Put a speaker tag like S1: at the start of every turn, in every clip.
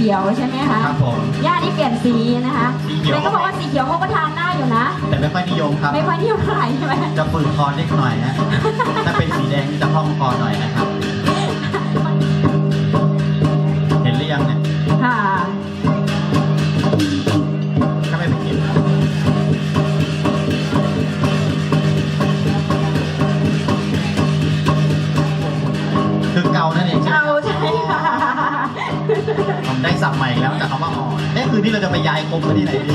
S1: ขียวใช่ไหมคะ
S2: ครับผม
S1: ย่านี่เปลี่ยนสีนะคะ
S2: สีเขียว
S1: เลยก็บอกว่าสีเขียวเขาก็ทานได้อยู่นะ
S2: แต่ไม่ค่อยนิยมครับ
S1: ไม่ค่อยนิยมเท่าไหร่ใช่ไหม
S2: จะฝืนคอเล็กหน่อยฮะ ถ้าเป็นสีแดงจะคล่องคอหน่อยนะครับ ศัพท์ใหม่แล้วจากคำว่าอ่อนเอ๊ะคืนนี้เราจะไปย้ายกันที่ไหนดี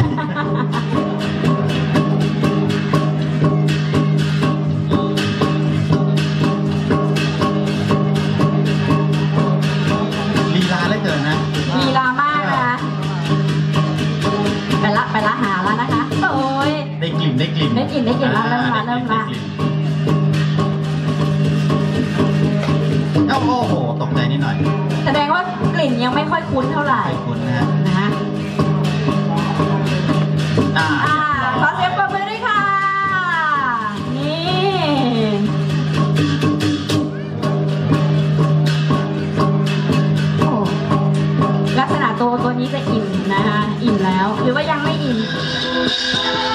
S1: ว่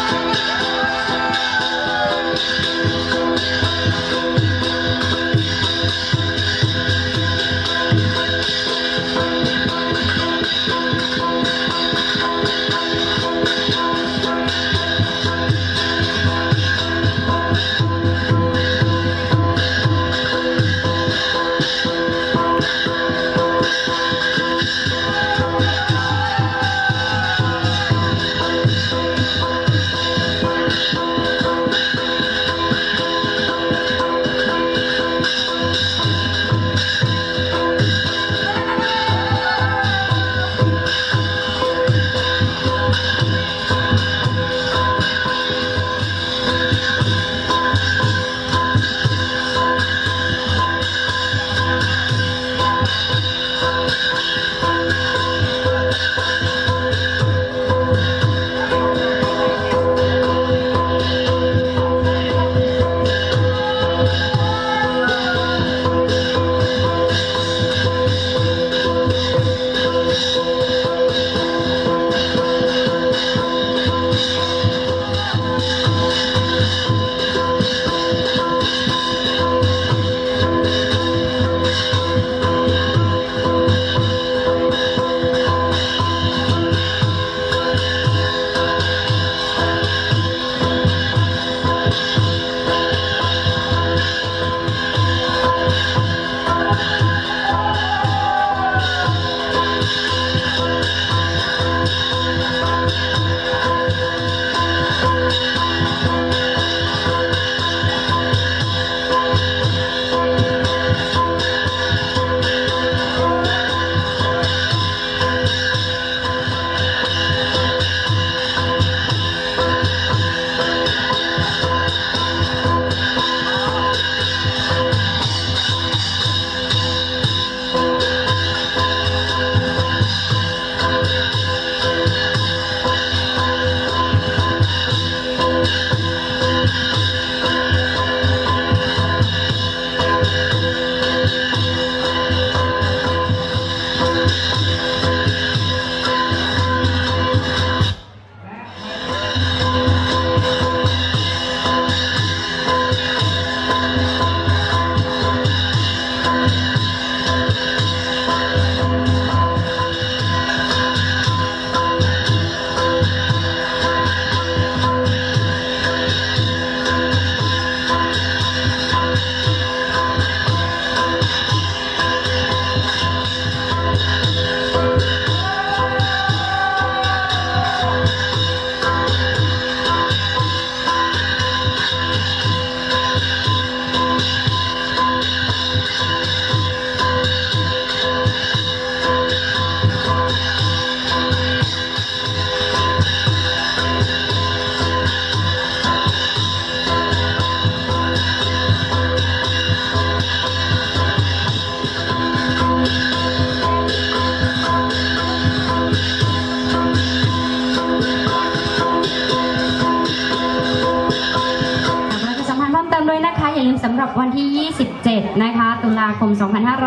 S1: วันที่ 27 นะคะ ตุลาคม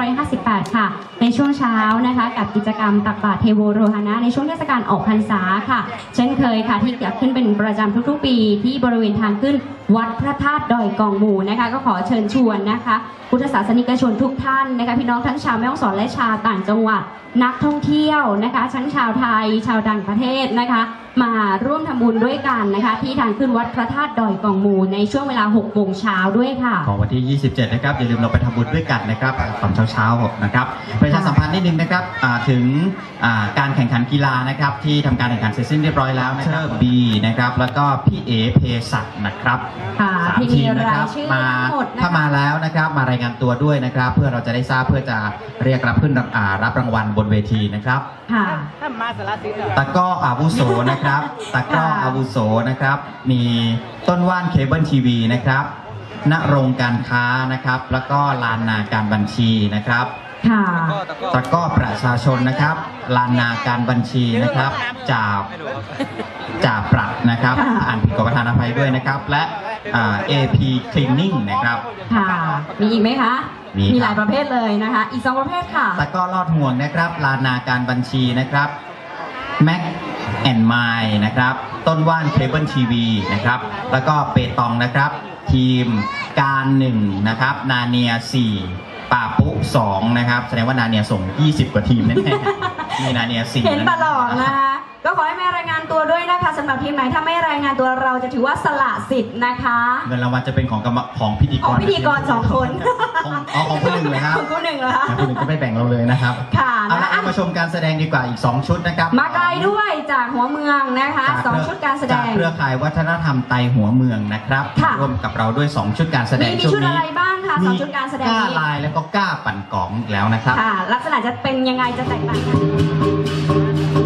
S1: 2558 ค่ะ ในช่วงเช้านะคะ กับกิจกรรมตักบาตรเทโวโรหณะในช่วงเทศกาลออกพรรษาค่ะ เช่นเคยค่ะ ที่จะขึ้นเป็นประจำทุกๆ ปี ที่บริเวณทางขึ้นวัดพระธาตุดอยกองหมู่นะคะ ก็ขอเชิญชวนนะคะ พุทธศาสนิกชนทุกท่านนะคะ พี่น้องทั้งชาวแม่ฮ่องสอนและชาวต่างจังหวัด นักท่องเที่ยวนะคะทั้งชาวไทย ชาวต่างประเทศนะคะ มาร่วมทำบุญด้วยกันนะคะ ที่ทางขึ้นวัดพระธาตุดอยกองหมูในช่วงเวลา6โมงเช้าด้วยค่ะ
S2: ของวันที่ 27 นะครับ อย่าลืมเราไปทำบุญด้วยกันนะครับตอนเช้าๆนะครับ ประชาสัมพันธ์นิดนึงนะครับอ่าถึงอ่าการแข่งขันกีฬานะครับที่ทำการแข่งขันเสร็จสิ้นเรียบร้อยแล้วนะครับบีนะครับ แล้วก็พี่เอเพศักดิ์นะครับ
S1: ค่ะ
S2: สาม
S1: ที่
S2: ที
S1: มี
S2: มนะ
S1: รา
S2: ค
S1: ย
S2: รับ
S1: ชื่อ
S2: มา
S1: ทั้งหมดนะ
S2: ถ้ามา
S1: คะ
S2: แล้วนะครับ มารายงานตัวด้วยนะครับ เพื่อเราจะได้ทราบเพื่อจะเรียกรับขึ้นรับอ่ารับรางวัลบนเวทีนะครับ
S1: ค่ะ
S3: ถ้ามาสารสินเหรอ
S2: ตะกร้ออาวุโสนะครับตะกร้อ
S1: ค่ะ
S2: อาวุโสนะครับ มีต้นว่านเคเบิลทีวีนะครับณโรงการค้านะครับ แล้วก็ลานนาการบัญชีนะครับ
S1: ค่ะ
S3: ก็ตะก้อ
S2: ตะกร้อประชาชนนะครับลานนาการบัญชีนะครับจาก
S3: ไม่รู้ครับ
S2: จากปรัดนะครับ
S1: ค่ะ
S2: อ่านผิดขอประทานอภัยด้วยนะครับ และอ่า AP Cleaning นะครับ
S1: ค่ะมีอีกไหมคะ
S2: มีครับ
S1: หลายประเภทเลยนะคะ อีกสองประเภทค่ะ
S2: ตะกร้อลอดห่วงนะครับ ลานนาการบัญชีนะครับ Mac and m i นะครับ ต้นว่านเคเบิลทีวีนะครับ แล้วก็เปตองนะครับ ทีมการหนึ่งนะครับ นาเนียสี่ป่าปุสองนะครับ แสดงว่านาเนียส่ง 20 กว่าทีมแน่ๆมีนาเนียสี่
S1: เห็นตลอดนะคะ ก็ขอให้แม่รายงานตัวด้วยนะคะสำหรับทีมไหนถ้าไม่รายงานตัวเราจะถือว่าสละสิทธิ์นะคะ
S2: เงินรางวัลจะเป็นของกรรมของพิธีก
S1: ขอ
S2: รง
S1: พิธีกรสองคน
S2: ของอ๋อของคนหนึ่งเลยครับ
S1: ของคนหนึ่งเหรอคะ
S2: คนหนึ่งจะไม่แบ่งเราเลยนะครับ
S1: ค่ะ
S2: เอาละ
S1: นะ
S2: เอามาชมการแสดงดีกว่าอีก 2 ชุดนะครับ
S1: มาไกลด้วยจากหัวเมืองนะคะ
S2: จาก
S1: สอง
S2: เค
S1: ชุดการแสด
S2: จาก
S1: ง
S2: เครือข่ายวัฒนธรรมไตหัวเมืองนะครับ
S1: ค่ะ
S2: ร่วมกับเราด้วย 2 ชุดการแสด
S1: มี
S2: ง
S1: มี
S2: ช่ว
S1: ชุด
S2: ง
S1: อะ
S2: นี้
S1: ไรบ้างคะสองชุดการแสดง
S2: กล้า
S1: นี้
S2: ลายแล้วก็กล้าปั่นกล่องอีกแล้วนะครับ
S1: ค่ะลักษณะจะเป็นยังไงจะแตกต่างกัน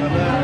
S1: Amen.